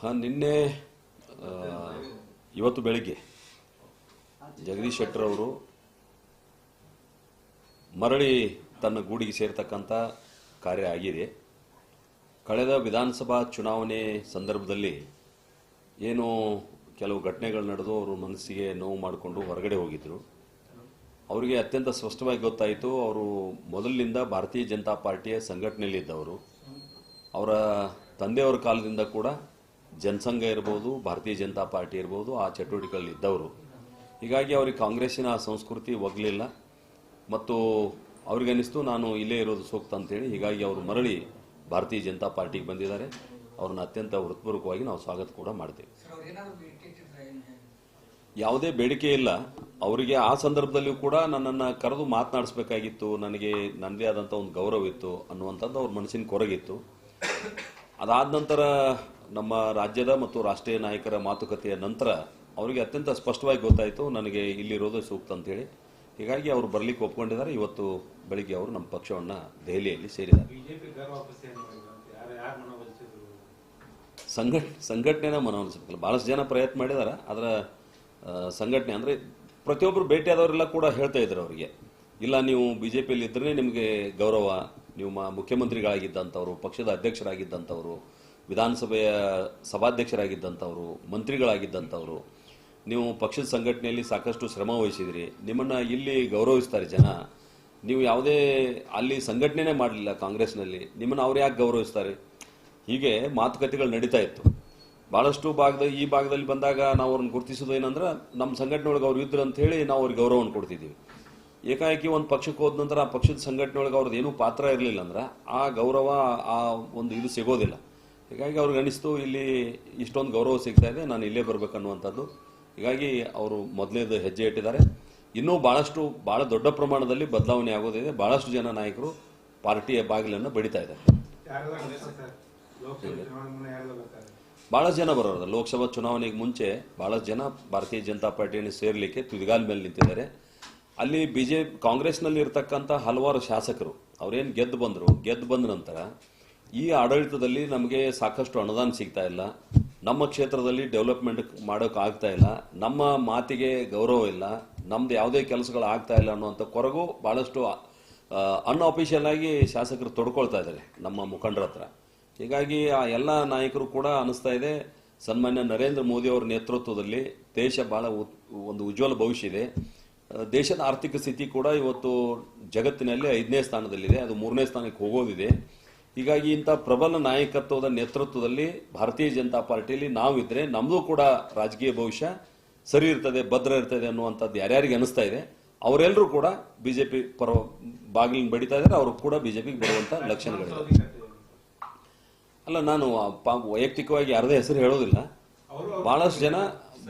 ಹಾಂ, ನಿನ್ನೆ ಇವತ್ತು ಬೆಳಿಗ್ಗೆ ಜಗದೀಶ್ ಶೆಟ್ಟರ್ ಅವರು ಮರಳಿ ತನ್ನ ಗೂಡಿಗೆ ಸೇರ್ತಕ್ಕಂಥ ಕಾರ್ಯ ಆಗಿದೆ. ಕಳೆದ ವಿಧಾನಸಭಾ ಚುನಾವಣೆ ಸಂದರ್ಭದಲ್ಲಿ ಏನು ಕೆಲವು ಘಟನೆಗಳು ನಡೆದು ಅವರು ಮನಸ್ಸಿಗೆ ನೋವು ಮಾಡಿಕೊಂಡು ಹೊರಗಡೆ ಹೋಗಿದ್ದರು ಅವರಿಗೆ ಅತ್ಯಂತ ಸ್ಪಷ್ಟವಾಗಿ ಗೊತ್ತಾಯಿತು, ಅವರು ಮೊದಲಿನಿಂದ ಭಾರತೀಯ ಜನತಾ ಪಾರ್ಟಿಯ ಸಂಘಟನೆಯಲ್ಲಿದ್ದವರು. ಅವರ ತಂದೆಯವರ ಕಾಲದಿಂದ ಕೂಡ ಜನಸಂಘ ಇರ್ಬೋದು ಭಾರತೀಯ ಜನತಾ ಪಾರ್ಟಿ ಇರ್ಬೋದು ಆ ಚಟುವಟಿಕೆಗಳಲ್ಲಿ ಇದ್ದವರು. ಹೀಗಾಗಿ ಅವ್ರಿಗೆ ಕಾಂಗ್ರೆಸ್ಸಿನ ಆ ಸಂಸ್ಕೃತಿ ಒಗ್ಲಿಲ್ಲ. ಮತ್ತು ಅವ್ರಿಗನ್ನಿಸ್ತು ನಾನು ಇಲ್ಲೇ ಇರೋದು ಸೂಕ್ತ ಅಂತೇಳಿ. ಹೀಗಾಗಿ ಅವರು ಮರಳಿ ಭಾರತೀಯ ಜನತಾ ಪಾರ್ಟಿಗೆ ಬಂದಿದ್ದಾರೆ. ಅವ್ರನ್ನ ಅತ್ಯಂತ ಹೃತ್ಪೂರ್ವಕವಾಗಿ ನಾವು ಸ್ವಾಗತ ಕೂಡ ಮಾಡ್ತೇವೆ. ಯಾವುದೇ ಬೇಡಿಕೆ ಇಲ್ಲ. ಅವರಿಗೆ ಆ ಸಂದರ್ಭದಲ್ಲಿಯೂ ಕೂಡ ನನ್ನನ್ನು ಕರೆದು ಮಾತನಾಡಿಸ್ಬೇಕಾಗಿತ್ತು. ನನಗೆ ನನ್ನದೇ ಆದಂಥ ಒಂದು ಗೌರವ ಇತ್ತು ಅನ್ನುವಂಥದ್ದು ಅವ್ರ ಮನಸ್ಸಿನ ಕೊರಗಿತ್ತು. ಅದಾದ ನಂತರ ನಮ್ಮ ರಾಜ್ಯದ ಮತ್ತು ರಾಷ್ಟ್ರೀಯ ನಾಯಕರ ಮಾತುಕತೆಯ ನಂತರ ಅವರಿಗೆ ಅತ್ಯಂತ ಸ್ಪಷ್ಟವಾಗಿ ಗೊತ್ತಾಯಿತು ನನಗೆ ಇಲ್ಲಿರೋದು ಸೂಕ್ತ ಅಂತೇಳಿ ಹೀಗಾಗಿ ಅವರು ಬರಲಿಕ್ಕೆ ಒಪ್ಕೊಂಡಿದ್ದಾರೆ. ಇವತ್ತು ಬೆಳಿಗ್ಗೆ ಅವರು ನಮ್ಮ ಪಕ್ಷವನ್ನು ದೆಹಲಿಯಲ್ಲಿ ಸೇರಿದ್ದಾರೆ. ಸಂಘಟ ಸಂಘಟನೆನ ಮನವೊಲಿಸಬೇಕಲ್ಲ ಭಾಳಷ್ಟು ಜನ ಪ್ರಯತ್ನ ಮಾಡಿದ್ದಾರೆ. ಅದರ ಸಂಘಟನೆ ಅಂದರೆ ಪ್ರತಿಯೊಬ್ಬರು ಭೇಟಿಯಾದವರೆಲ್ಲ ಕೂಡ ಹೇಳ್ತಾ ಇದ್ದಾರೆ ಅವರಿಗೆ. ಇಲ್ಲ ನೀವು ಬಿ ಜೆ ಪಿಯಲ್ಲಿ ಇದ್ದರೆ ನಿಮಗೆ ಗೌರವ ನೀವು ಮುಖ್ಯಮಂತ್ರಿಗಳಾಗಿದ್ದಂಥವ್ರು ಪಕ್ಷದ ಅಧ್ಯಕ್ಷರಾಗಿದ್ದಂಥವ್ರು ವಿಧಾನಸಭೆಯ ಸಭಾಧ್ಯಕ್ಷರಾಗಿದ್ದಂಥವ್ರು, ಮಂತ್ರಿಗಳಾಗಿದ್ದಂಥವ್ರು, ನೀವು ಪಕ್ಷದ ಸಂಘಟನೆಯಲ್ಲಿ ಸಾಕಷ್ಟು ಶ್ರಮ ವಹಿಸಿದಿರಿ. ನಿಮ್ಮನ್ನು ಇಲ್ಲಿ ಗೌರವಿಸ್ತಾರೆ ಜನ. ನೀವು ಯಾವುದೇ ಅಲ್ಲಿ ಸಂಘಟನೆನೇ ಮಾಡಲಿಲ್ಲ ಕಾಂಗ್ರೆಸ್ನಲ್ಲಿ. ನಿಮ್ಮನ್ನು ಅವ್ರು ಯಾಕೆ ಗೌರವಿಸ್ತಾರೆ? ಹೀಗೆ ಮಾತುಕತೆಗಳು ನಡೀತಾ ಇತ್ತು. ಭಾಳಷ್ಟು ಭಾಗದ, ಈ ಭಾಗದಲ್ಲಿ ಬಂದಾಗ ನಾವು ಅವ್ರನ್ನ ಗುರುತಿಸೋದು ಏನಂದ್ರೆ, ನಮ್ಮ ಸಂಘಟನೆ ಒಳಗೆ ಅವ್ರು ಇದ್ರು ಅಂತ ಹೇಳಿ ನಾವು ಅವ್ರಿಗೆ ಗೌರವವನ್ನು ಕೊಡ್ತಿದ್ದೀವಿ. ಏಕಾಏಕಿ ಒಂದು ಪಕ್ಷಕ್ಕೆ ಹೋದ ನಂತರ ಆ ಪಕ್ಷದ ಸಂಘಟನೆ ಒಳಗೆ ಅವ್ರದ್ದು ಏನೂ ಪಾತ್ರ ಇರಲಿಲ್ಲ ಅಂದ್ರೆ, ಆ ಗೌರವ, ಆ ಒಂದು ಇದು ಸಿಗೋದಿಲ್ಲ. ಹೀಗಾಗಿ ಅವ್ರಿಗೆ ಅನಿಸ್ತು ಇಲ್ಲಿ ಇಷ್ಟೊಂದು ಗೌರವ ಸಿಗ್ತಾ ಇದೆ ನಾನು ಇಲ್ಲೇ ಬರಬೇಕನ್ನುವಂಥದ್ದು. ಹೀಗಾಗಿ ಅವರು ಮೊದಲೇದು ಹೆಜ್ಜೆ ಇಟ್ಟಿದ್ದಾರೆ. ಇನ್ನೂ ಭಾಳಷ್ಟು ಭಾಳ ದೊಡ್ಡ ಪ್ರಮಾಣದಲ್ಲಿ ಬದಲಾವಣೆ ಆಗೋದಿದೆ. ಭಾಳಷ್ಟು ಜನ ನಾಯಕರು ಪಾರ್ಟಿಯ ಬಾಗಿಲನ್ನು ಬಡಿತಾ ಇದ್ದಾರೆ. ಭಾಳಷ್ಟು ಜನ ಬರೋರು. ಲೋಕಸಭಾ ಚುನಾವಣೆಗೆ ಮುಂಚೆ ಭಾಳಷ್ಟು ಜನ ಭಾರತೀಯ ಜನತಾ ಪಾರ್ಟಿಯನ್ನು ಸೇರಲಿಕ್ಕೆ ತುದಿಗಾಲ ಮೇಲೆ ನಿಂತಿದ್ದಾರೆ. ಅಲ್ಲಿ ಬಿಜೆಪಿ ಕಾಂಗ್ರೆಸ್ನಲ್ಲಿ ಇರತಕ್ಕಂಥ ಹಲವಾರು ಶಾಸಕರು ಅವರೇನು ಗೆದ್ದು ಬಂದರು ಗೆದ್ದು ಬಂದ ನಂತರ ಈ ಆಡಳಿತದಲ್ಲಿ ನಮಗೆ ಸಾಕಷ್ಟು ಅನುದಾನ ಸಿಗ್ತಾ ಇಲ್ಲ. ನಮ್ಮ ಕ್ಷೇತ್ರದಲ್ಲಿ ಡೆವಲಪ್ಮೆಂಟ್ ಮಾಡೋಕೆ ಆಗ್ತಾ ಇಲ್ಲ. ನಮ್ಮ ಮಾತಿಗೆ ಗೌರವ ಇಲ್ಲ. ನಮ್ದು ಯಾವುದೇ ಕೆಲಸಗಳು ಆಗ್ತಾ ಇಲ್ಲ ಅನ್ನುವಂಥ ಕೊರಗು ಭಾಳಷ್ಟು ಅನ್ಅಫಿಷಿಯಲ್ ಆಗಿ ಶಾಸಕರು ತೊಡ್ಕೊಳ್ತಾ ಇದ್ದಾರೆ ನಮ್ಮ ಮುಖಂಡರ ಹತ್ರ. ಹೀಗಾಗಿ ಆ ಎಲ್ಲ ನಾಯಕರು ಕೂಡ ಅನಿಸ್ತಾ ಇದೆ. ಸನ್ಮಾನ್ಯ ನರೇಂದ್ರ ಮೋದಿ ಅವರ ನೇತೃತ್ವದಲ್ಲಿ ದೇಶ ಉತ್- ಒಂದು ಉಜ್ವಲ ಭವಿಷ್ಯ ಇದೆ. ದೇಶದ ಆರ್ಥಿಕ ಸ್ಥಿತಿ ಕೂಡ ಇವತ್ತು ಜಗತ್ತಿನಲ್ಲಿ ಐದನೇ ಸ್ಥಾನದಲ್ಲಿದೆ. ಅದು ಮೂರನೇ ಸ್ಥಾನಕ್ಕೆ ಹೋಗೋದಿದೆ. ಹೀಗಾಗಿ ಇಂಥ ಪ್ರಬಲ ನಾಯಕತ್ವದ ನೇತೃತ್ವದಲ್ಲಿ ಭಾರತೀಯ ಜನತಾ ಪಾರ್ಟಿಯಲ್ಲಿ ನಾವಿದ್ರೆ ನಮ್ದು ಕೂಡ ರಾಜಕೀಯ ಭವಿಷ್ಯ ಸರಿ ಇರ್ತದೆ, ಭದ್ರ ಇರ್ತದೆ ಅನ್ನುವಂಥದ್ದು ಯಾರ್ಯಾರಿಗೆ ಅನಿಸ್ತಾ ಇದೆ ಅವರೆಲ್ಲರೂ ಕೂಡ ಬಿಜೆಪಿ ಪರ ಬಾಗಿಲಿನ ಬಡಿತಾ ಇದ್ದಾರೆ, ಅವರು ಕೂಡ ಬಿಜೆಪಿಗೆ ಬರುವಂಥ ಲಕ್ಷಣಗಳಿವೆ ಅಲ್ಲ, ನಾನು ವೈಯಕ್ತಿಕವಾಗಿ ಯಾರದೇ ಹೆಸರು ಹೇಳೋದಿಲ್ಲ. ಬಹಳಷ್ಟು ಜನ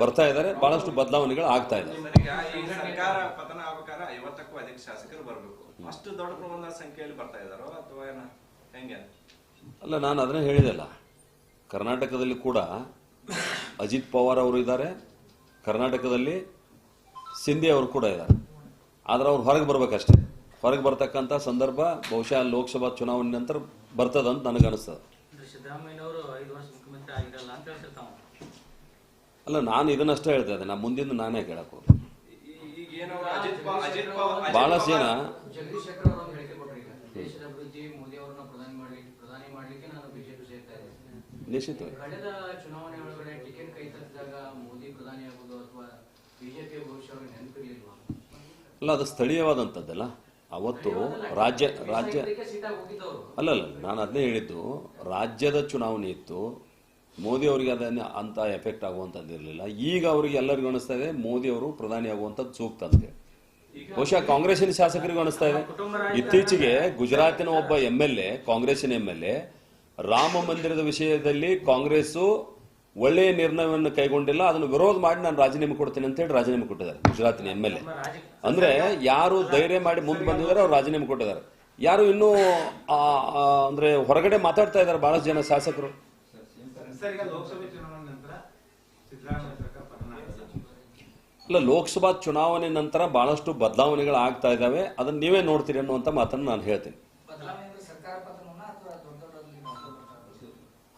ಬರ್ತಾ ಇದ್ದಾರೆ, ಬಹಳಷ್ಟು ಬದಲಾವಣೆಗಳು ಆಗ್ತಾ ಇದೆ. ಅಷ್ಟು ದೊಡ್ಡ ಪ್ರಮಾಣದ ಸಂಖ್ಯೆಯಲ್ಲಿ ಬರ್ತಾ ಇದ್ದಾರೋ ಅಥವಾ ಹೆಂಗೆ? ಅಲ್ಲ ನಾನು ಅದನ್ನೇ ಹೇಳಿದೆಲ್ಲ ಕರ್ನಾಟಕದಲ್ಲಿ ಕೂಡ ಅಜಿತ್ ಪವಾರ್ ಅವರು ಇದ್ದಾರೆ. ಕರ್ನಾಟಕದಲ್ಲಿ ಸಿಂಧಿ ಅವರು ಕೂಡ ಇದ್ದಾರೆ. ಆದ್ರೆ ಅವ್ರು ಹೊರಗೆ ಬರಬೇಕಷ್ಟೆ. ಹೊರಗೆ ಬರ್ತಕ್ಕಂಥ ಸಂದರ್ಭ ಬಹುಶಃ ಲೋಕಸಭಾ ಚುನಾವಣೆ ನಂತರ ಬರ್ತದಂತ ನನಗನ್ನಿಸ್ತದೆ ಅಲ್ಲ ನಾನು ಇದನ್ನಷ್ಟೇ ಹೇಳ್ತಾ ಇದ್ದೆ ನಾ ಮುಂದಿನ ನಾನೇ ಕೇಳಕ್ಕೆ ಬಹಳಷ್ಟು ಜನ ಪವಾರ್- ಜಗದೀಶ್ ಶೆಟ್ಟರ್ ಅವರು ಒಂದು ಹೇಳಿಕೆ ಕೊಟ್ಟರು ಈಗ ದೇಶದ ಅಭಿವೃದ್ಧಿ ಮೋದಿ ಅವರನ್ನ ಪ್ರಧಾನಿ ಮಾಡ್ಲಿಕ್ಕೆ ಪ್ರಧಾನಿ ಮಾಡ್ಲಿಕ್ಕೆ ನಾನು ಬಿಜೆಪಿ ಸೇರ್ತಾ ಇದ್ದೇನೆ ನಿಶ್ಚಿತವಾಗಿ ಕಳೆದ ಚುನಾವಣೆ ಒಳಗಡೆ ಟಿಕೆಟ್ ಕೈ ತಪ್ಪಿದಾಗ ಮೋದಿ ಪ್ರಧಾನಿ ಆಗೋದು ಅಥವಾ ಬಿಜೆಪಿ ಭವಿಷ್ಯ ಅವ್ರಿಗೆ ನೆನಪಿರ್ಲಿಲ್ವಾ? ಅಲ್ಲ ಅದು ಸ್ಥಳೀಯವಾದಂಥದ್ದಲ್ಲ. ಅವತ್ತು ರಾಜ್ಯ ರಾಜ್ಯ ಅಲ್ಲ ಅಲ್ಲ ನಾನು ಅದನ್ನೇ ಹೇಳಿದ್ದು ರಾಜ್ಯದ ಚುನಾವಣೆ ಇತ್ತು ಮೋದಿ ಅವರಿಗೆ ಅದನ್ನ ಅಂತ ಎಫೆಕ್ಟ್ ಆಗುವಂಥದ್ದು ಇರಲಿಲ್ಲ. ಈಗ ಅವರಿಗೆ ಎಲ್ಲರಿಗೂ ಅನಿಸ್ತಾ ಇದೆ ಮೋದಿ ಅವರು ಪ್ರಧಾನಿ ಆಗುವಂಥದ್ದು ಸೂಕ್ತ ಅಂತ. ಬಹುಶಃ ಕಾಂಗ್ರೆಸ್ಸಿನ ಶಾಸಕರಿಗೂ ಅನಿಸ್ತಾ ಇದೆ. ಇತ್ತೀಚೆಗೆ ಗುಜರಾತಿನ ಒಬ್ಬ ಎಂ ಎಲ್ ಎ ಕಾಂಗ್ರೆಸ್ಸಿನ ಎಂ ಎಲ್ ಎ ರಾಮ ಮಂದಿರದ ವಿಷಯದಲ್ಲಿ ಕಾಂಗ್ರೆಸ್ ಒಳ್ಳೆಯ ನಿರ್ಣಯವನ್ನು ಕೈಗೊಂಡಿಲ್ಲ. ಅದನ್ನು ವಿರೋಧ ಮಾಡಿ ನಾನು ರಾಜೀನಾಮೆ ಕೊಡ್ತೇನೆ ಅಂತ ಹೇಳಿ ರಾಜೀನಾಮೆ ಕೊಟ್ಟಿದ್ದಾರೆ ಗುಜರಾತಿನ ಎಂ ಎಲ್ ಎ ಅಂದ್ರೆ ಯಾರು ಧೈರ್ಯ ಮಾಡಿ ಮುಂದೆ ಬಂದಿದ್ದಾರೆ ಅವ್ರು ರಾಜೀನಾಮೆ ಕೊಟ್ಟಿದ್ದಾರೆ. ಯಾರು ಇನ್ನೂ ಅಂದ್ರೆ ಹೊರಗಡೆ ಮಾತಾಡ್ತಾ ಇದ್ದಾರೆ ಬಹಳಷ್ಟು ಜನ ಶಾಸಕರು. ಇಲ್ಲ ಈಗ ಲೋಕಸಭೆ ಚುನಾವಣೆ ನಂತರ ಸಿದ್ದರಾಮಯ್ಯ ಸರ್ಕಾರ ಅಲ್ಲ ಲೋಕಸಭಾ ಚುನಾವಣೆ ನಂತರ ಬಹಳಷ್ಟು ಬದಲಾವಣೆಗಳು ಆಗ್ತಾ ಇದ್ದಾವೆ. ಅದನ್ನ ನೀವೇ ನೋಡ್ತೀರಿ ಅನ್ನುವಂಥ ಮಾತನ್ನು ನಾನು ಹೇಳ್ತೀನಿ.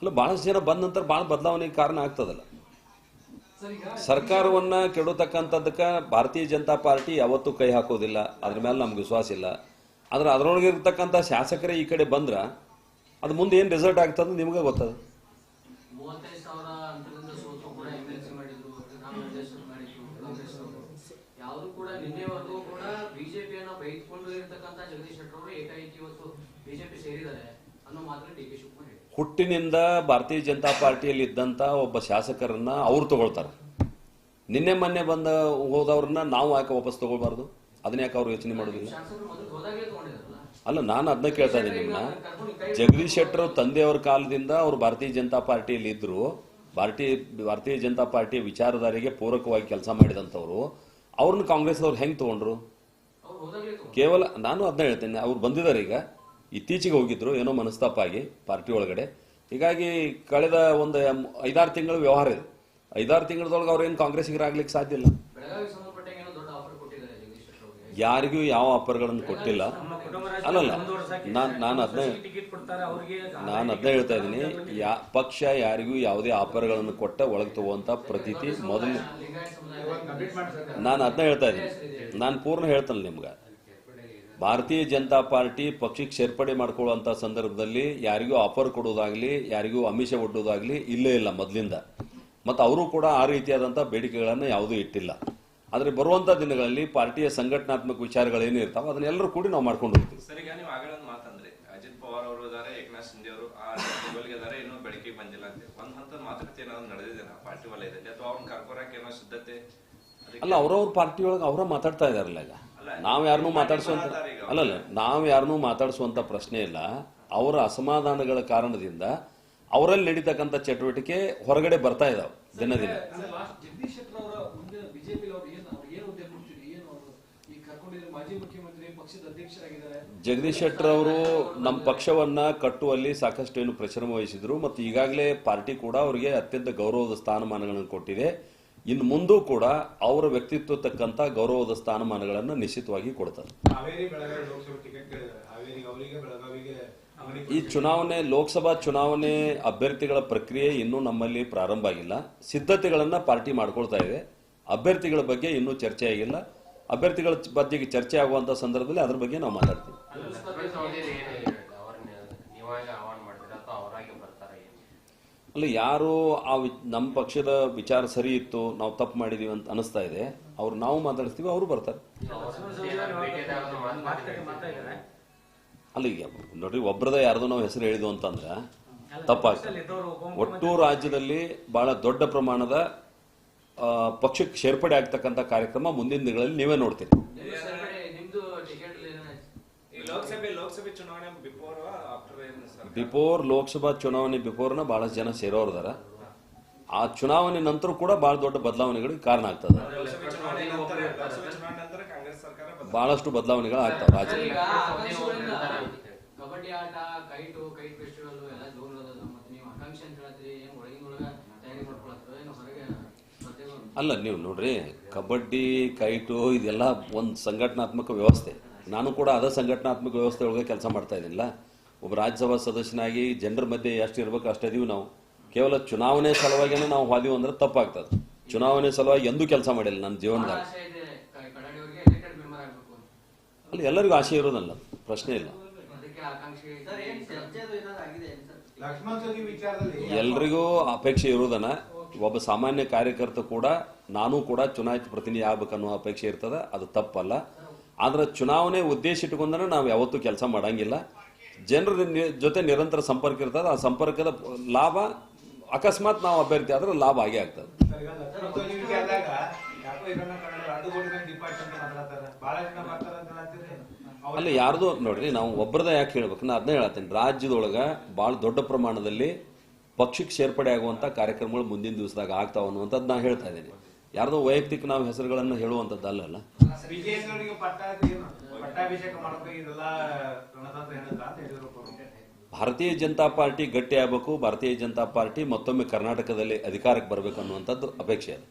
ಅಲ್ಲ ಭಾಳಷ್ಟು ಜನ ಬಂದ ನಂತರ ಭಾಳ ಬದಲಾವಣೆಗೆ ಕಾರಣ ಆಗ್ತದಲ್ಲ. ಸರ್ಕಾರವನ್ನು ಕೆಡತಕ್ಕಂಥದ್ದಕ್ಕೆ ಭಾರತೀಯ ಜನತಾ ಪಾರ್ಟಿ ಯಾವತ್ತೂ ಕೈ ಹಾಕೋದಿಲ್ಲ, ಅದ್ರ ಮೇಲೆ ನಮ್ಗೆ ವಿಶ್ವಾಸ ಇಲ್ಲ. ಆದರೆ ಅದರೊಳಗೆ ಇರತಕ್ಕಂಥ ಶಾಸಕರೇ ಈ ಕಡೆ ಬಂದ್ರೆ ಅದು ಮುಂದೆ ಏನು ರಿಸಲ್ಟ್ ಆಗ್ತದೆ ನಿಮಗೆ ಗೊತ್ತದ? ಬಿಜೆಪಿ ಸೇರಿದ್ದಾರೆ ಅನ್ನೋ ಮಾತ್ರ ಡಿ ಕೆ ಹುಟ್ಟಿನಿಂದ ಭಾರತೀಯ ಜನತಾ ಪಾರ್ಟಿಯಲ್ಲಿ ಇದ್ದಂಥ ಒಬ್ಬ ಶಾಸಕರನ್ನ ಅವ್ರು ತಗೊಳ್ತಾರೆ. ನಿನ್ನೆ ಮೊನ್ನೆ ಬಂದ ಹೋದವ್ರನ್ನ ನಾವು ಯಾಕೆ ವಾಪಸ್ ತಗೊಳ್ಬಾರ್ದು? ಅದನ್ನ ಯಾಕೆ ಅವ್ರು ಯೋಚನೆ ಮಾಡೋದಿಲ್ಲ? ಅಲ್ಲ, ನಾನು ಅದನ್ನ ಕೇಳ್ತಾ ಇದ್ದೀನಿ ನಿಮ್ಮನ್ನ ಜಗದೀಶ್ ಶೆಟ್ಟರ್ ತಂದೆಯವ್ರ ಕಾಲದಿಂದ ಅವರು ಭಾರತೀಯ ಜನತಾ ಪಾರ್ಟಿಯಲ್ಲಿ ಇದ್ರು. ಭಾರತೀಯ ಭಾರತೀಯ ಜನತಾ ಪಾರ್ಟಿಯ ವಿಚಾರಧಾರೆಗೆ ಪೂರಕವಾಗಿ ಕೆಲಸ ಮಾಡಿದಂಥವ್ರು. ಅವ್ರನ್ನ ಅವ್ರು ಹೆಂಗ್ ತಗೊಂಡ್ರು? ಕೇವಲ, ನಾನು ಅದನ್ನ ಹೇಳ್ತೇನೆ, ಅವ್ರು ಬಂದಿದ್ದಾರೆ ಈಗ. ಇತ್ತೀಚೆಗೆ ಹೋಗಿದ್ರು ಏನೋ ಮನಸ್ತಾಪ ಆಗಿ ಪಾರ್ಟಿ ಒಳಗಡೆ. ಹೀಗಾಗಿ ಕಳೆದ ಒಂದು ಐದಾರು ತಿಂಗಳ ವ್ಯವಹಾರ ಇದೆ. ಐದಾರು ತಿಂಗಳದೊಳಗೆ ಅವ್ರೇನು ಕಾಂಗ್ರೆಸ್ಗೆ ಆಗ್ಲಿಕ್ಕೆ ಸಾಧ್ಯ ಇಲ್ಲ. ಬೆಳಗಾವಿ ಸಂಬಂಧಪಟ್ಟ ಏನೋ ದೊಡ್ಡ ಆಫರ್ ಕೊಟ್ಟಿದ್ದಾರೆ ಜಗದೀಶ್ ಶೆಟ್ಟರ್ ಯಾರಿಗೂ ಯಾವ ಆಫರ್ಗಳನ್ನು ಕೊಟ್ಟಿಲ್ಲ. ಅಲ್ಲಲ್ಲ ನಾನು ನಾನು ಅದನ್ನ ಟಿಕೆಟ್ ಕೊಡ್ತಾರೆ ಅವ್ರಿಗೆ ನಾನು ಅದನ್ನ ಹೇಳ್ತಾ ಇದ್ದೀನಿ. ಯಾ ಪಕ್ಷ ಯಾರಿಗೂ ಯಾವುದೇ ಆಫರ್ಗಳನ್ನು ಕೊಟ್ಟ ಒಳಗೆ ತಗುವಂತ ಪ್ರತೀತಿ ಮೊದಲು. ನಾನು ಅದನ್ನ ಹೇಳ್ತಾ ಇದ್ದೀನಿ. ನಾನು ಪೂರ್ಣ ಹೇಳ್ತೇನೆ ನಿಮ್ಗೆ. ಭಾರತೀಯ ಜನತಾ ಪಾರ್ಟಿ ಪಕ್ಷಕ್ಕೆ ಸೇರ್ಪಡೆ ಮಾಡ್ಕೊಳ್ಳುವಂತ ಸಂದರ್ಭದಲ್ಲಿ ಯಾರಿಗೂ ಆಫರ್ ಕೊಡೋದಾಗ್ಲಿ ಯಾರಿಗೂ ಅಮಿಷ ಒಡ್ಡೋದಾಗ್ಲಿ ಇಲ್ಲೇ ಇಲ್ಲ ಮೊದಲಿಂದ. ಮತ್ತು ಅವರು ಕೂಡ ಆ ರೀತಿಯಾದಂಥ ಬೇಡಿಕೆಗಳನ್ನು ಯಾವುದೂ ಇಟ್ಟಿಲ್ಲ. ಆದರೆ ಬರುವಂಥ ದಿನಗಳಲ್ಲಿ ಪಾರ್ಟಿಯ ಸಂಘಟನಾತ್ಮಕ ವಿಚಾರಗಳೇನು ಇರ್ತಾವೆ ಅದನ್ನೆಲ್ಲರೂ ಕೂಡಿ ನಾವು ಮಾಡ್ಕೊಂಡು ಹೋಗ್ತೀವಿ. ಸರಿ ನೀವು ಆಗಲೊಂದು ಮಾತಂದ್ರಿ. ಅಜಿತ್ ಪವಾರ್ ಅವರು ಇದಾರೆ ಏಕನಾಥ್ ಶಿಂದೆ ಅವರು ಆ ಲೆವೆಲ್ಗೆ ಇದಾರೆ ಇನ್ನೂ ಬೆಳಕಿಗೆ ಬಂದಿಲ್ಲ ಅಂತ. ಒಂದು ಹಂತದ ಮಾತುಕತೆ ಏನಾದ್ರು ನಡೆದಿದೆ ಪಾರ್ಟಿ ವಲಯದಲ್ಲಿ? ಅಥವಾ ಅವ್ರನ್ನ ಕರ್ಕೊರಕ್ಕೆ ಏನೋ ಸಿದ್ಧತೆ? ಅಲ್ಲ ಅವ್ರವ್ರ ಪಾರ್ಟಿ ಒಳಗೆ ಅವರ ಮಾತಾಡ್ತಾ ಇದಾರಲ್ಲ ಈಗ. ನಾವು ಯಾರನ್ನೂ ಮಾತಾಡಿಸುವಂತ ಅಲ್ಲಲ್ಲ ನಾವು ಯಾರನ್ನೂ ಮಾತಾಡಿಸುವಂತ ಪ್ರಶ್ನೆ ಇಲ್ಲ. ಅವರ ಅಸಮಾಧಾನಗಳ ಕಾರಣದಿಂದ ಅವರಲ್ಲಿ ನಡೀತಕ್ಕಂಥ ಚಟುವಟಿಕೆ ಹೊರಗಡೆ ಬರ್ತಾ ಇದಾವೆ ದಿನ ದಿನ. ಜಗದೀಶ್ ಶೆಟ್ಟರ್ ಅವರ ನಮ್ಮ ಪಕ್ಷವನ್ನ ಕಟ್ಟುವಲ್ಲಿ ಸಾಕಷ್ಟು ಏನು ಪರಿಶ್ರಮ ವಹಿಸಿದ್ರು. ಮತ್ತು ಈಗಾಗಲೇ ಪಾರ್ಟಿ ಕೂಡ ಅವರಿಗೆ ಅತ್ಯಂತ ಗೌರವದ ಸ್ಥಾನಮಾನಗಳನ್ನು ಕೊಟ್ಟಿದೆ. ಇನ್ನು ಮುಂದೂ ಕೂಡ ಅವರ ವ್ಯಕ್ತಿತ್ವ ತಕ್ಕಂತ ಗೌರವದ ಸ್ಥಾನಮಾನಗಳನ್ನು ನಿಶ್ಚಿತವಾಗಿ ಕೊಡ್ತಾರೆ. ಹಾವೇರಿ ಬೆಳಗಾವಿ ಲೋಕಸಭೆ ಟಿಕೆಟ್ ಕೇಳಿದ್ದಾರೆ ಅವರಿಗೆ ಬೆಳಗಾವಿಗೆ ಅವನಿಗೆ ಈ ಚುನಾವಣೆ ಲೋಕಸಭಾ ಚುನಾವಣೆ ಅಭ್ಯರ್ಥಿಗಳ ಪ್ರಕ್ರಿಯೆ ಇನ್ನೂ ನಮ್ಮಲ್ಲಿ ಪ್ರಾರಂಭ ಆಗಿಲ್ಲ. ಸಿದ್ಧತೆಗಳನ್ನ ಪಾರ್ಟಿ ಮಾಡ್ಕೊಳ್ತಾ ಇದೆ. ಅಭ್ಯರ್ಥಿಗಳ ಬಗ್ಗೆ ಇನ್ನೂ ಚರ್ಚೆ ಆಗಿಲ್ಲ. ಅಭ್ಯರ್ಥಿಗಳ ಬಗ್ಗೆ ಚರ್ಚೆ ಆಗುವಂತ ಸಂದರ್ಭದಲ್ಲಿ ಅದ್ರ ಬಗ್ಗೆ ನಾವು ಮಾತಾಡ್ತೀವಿ ನೀವಾಗ ಆಹ್ವಾನ ಮಾಡಿದ್ರೆ ಅಥವಾ ಅವರಾಗೆ ಬರ್ತಾರೆ ಏನು ಅಲ್ಲ ಯಾರು ಆ ವಿ- ನಮ್ಮ ಪಕ್ಷದ ವಿಚಾರ ಸರಿ ಇತ್ತು ನಾವು ತಪ್ಪು ಮಾಡಿದೀವಿ ಅಂತ ಅನಿಸ್ತಾ ಇದೆ ಅವ್ರು ನಾವು ಮಾತಾಡಿಸ್ತೀವಿ ಅವರು ಬರ್ತಾರೆ. ಅಲ್ಲಿಗೆ ನೋಡ್ರಿ ಒಬ್ಬರದ ಯಾರ್ದು ನಾವು ಹೆಸರು ಹೇಳಿದ್ವು ಅಂತಂದ್ರೆ ತಪ್ಪಾಗ್ತದೆ ಒಟ್ಟು ರಾಜ್ಯದಲ್ಲಿ ಬಹಳ ದೊಡ್ಡ ಪ್ರಮಾಣದ ಪಕ್ಷಕ್ಕೆ ಸೇರ್ಪಡೆ ಆಗ್ತಕ್ಕಂಥ ಕಾರ್ಯಕ್ರಮ ಮುಂದಿನ ದಿನಗಳಲ್ಲಿ ನೀವೇ ನೋಡ್ತೀರಿ. ಲೋಕಸಭೆ ಲೋಕಸಭೆ ಚುನಾವಣೆ ಬಿಫೋರ್ ಬಿಫೋರ್ ಲೋಕಸಭಾ ಚುನಾವಣೆ ಬಿಫೋರ್ನ ಬಹಳಷ್ಟು ಜನ ಸೇರೋರ್ದಾರ. ಆ ಚುನಾವಣೆ ನಂತರ ಕೂಡ ಬಹಳ ದೊಡ್ಡ ಬದಲಾವಣೆಗಳಿಗೆ ಕಾರಣ ಆಗ್ತದೆ. ಬಹಳಷ್ಟು ಬದಲಾವಣೆಗಳು ಆಗ್ತಾವ ರಾಜ್ಯ ಅಲ್ಲ ನೀವು ನೋಡ್ರಿ ಕಬಡ್ಡಿ ಕೈಟು ಇದೆಲ್ಲ ಒಂದು ಸಂಘಟನಾತ್ಮಕ ವ್ಯವಸ್ಥೆ. ನಾನು ಕೂಡ ಅದೇ ಸಂಘಟನಾತ್ಮಕ ವ್ಯವಸ್ಥೆ ಒಳಗೆ ಕೆಲಸ ಮಾಡ್ತಾ ಇದ್ದೀನಿಲ್ಲ. ಒಬ್ಬ ರಾಜ್ಯಸಭಾ ಸದಸ್ಯನಾಗಿ ಜನರ ಮಧ್ಯೆ ಎಷ್ಟು ಇರ್ಬೇಕು ಅಷ್ಟು ಇದೀವಿ ನಾವು. ಕೇವಲ ಚುನಾವಣೆ ಸಲುವಾಗಿನೇ ನಾವು ಹೋದೀವಿ ಅಂದ್ರೆ ತಪ್ಪಾಗ್ತದೆ. ಚುನಾವಣೆ ಸಲುವಾಗಿ ಎಂದೂ ಕೆಲಸ ಮಾಡಿಲ್ಲ ನನ್ನ ಜೀವನದಾಗ. ಆಸೆ ಇದೆ ಕ- ಎಲೆಕ್ಟೆಡ್ ಮೆಂಬರ್ ಆಗ್ಬೇಕು ಅಂತ. ಅಲ್ಲಿ ಎಲ್ಲರಿಗೂ ಆಸೆ ಇರೋದಲ್ಲ ಪ್ರಶ್ನೆ ಇಲ್ಲ. ಅದಕ್ಕೆ ಆಕಾಂಕ್ಷೆ ಲಕ್ಷ್ಮಣ ಸವದಿ ವಿಚಾರದಲ್ಲಿ ಎಲ್ರಿಗೂ ಅಪೇಕ್ಷೆ ಇರೋದನ್ನ ಒಬ್ಬ ಸಾಮಾನ್ಯ ಕಾರ್ಯಕರ್ತ ಕೂಡ ನಾನು ಕೂಡ ಚುನಾಯಿತ ಪ್ರತಿನಿಧಿ ಆಗ್ಬೇಕನ್ನೋ ಅಪೇಕ್ಷೆ ಇರ್ತದೆ. ಅದು ತಪ್ಪಲ್ಲ. ಆದ್ರೆ ಚುನಾವಣೆ ಉದ್ದೇಶ ಇಟ್ಕೊಂಡನ ನಾವು ಯಾವತ್ತೂ ಕೆಲಸ ಮಾಡಂಗಿಲ್ಲ. ಜನರ ಜೊತೆ ನಿರಂತರ ಸಂಪರ್ಕ ಇರ್ತದೆ. ಆ ಸಂಪರ್ಕದ ಲಾಭ ಅಕಸ್ಮಾತ್ ನಾವು ಅಭ್ಯರ್ಥಿ ಆದ್ರೆ ಲಾಭ ಆಗೇ ಆಗ್ತದೆ. ಅಲ್ಲಿ ಯಾರ್ದು ನೋಡ್ರಿ ನಾವು ಒಬ್ಬರದ ಯಾಕೆ ಹೇಳ್ಬೇಕು? ನಾ ಅದನ್ನ ಹೇಳತ್ತೀನಿ ರಾಜ್ಯದೊಳಗ ಬಹಳ ದೊಡ್ಡ ಪ್ರಮಾಣದಲ್ಲಿ ಪಕ್ಷಕ್ಕೆ ಸೇರ್ಪಡೆ ಆಗುವಂತ ಕಾರ್ಯಕ್ರಮಗಳು ಮುಂದಿನ ದಿವಸದಾಗ ಆಗ್ತಾವ ಅನ್ನುವಂಥದ್ದು ನಾ ಹೇಳ್ತಾ ಇದ್ದೀನಿ. ಯಾರ್ದೋ ವೈಯಕ್ತಿಕ ನಾವು ಹೆಸರುಗಳನ್ನು ಹೇಳುವಂಥದ್ದು ಅಲ್ಲ. ಭಾರತೀಯ ಜನತಾ ಪಾರ್ಟಿ ಗಟ್ಟಿ ಆಗಬೇಕು ಭಾರತೀಯ ಜನತಾ ಪಾರ್ಟಿ ಮತ್ತೊಮ್ಮೆ ಕರ್ನಾಟಕದಲ್ಲಿ ಅಧಿಕಾರಕ್ಕೆ ಬರಬೇಕು ಅನ್ನುವಂಥದ್ದು ಅಪೇಕ್ಷೆ ಇದೆ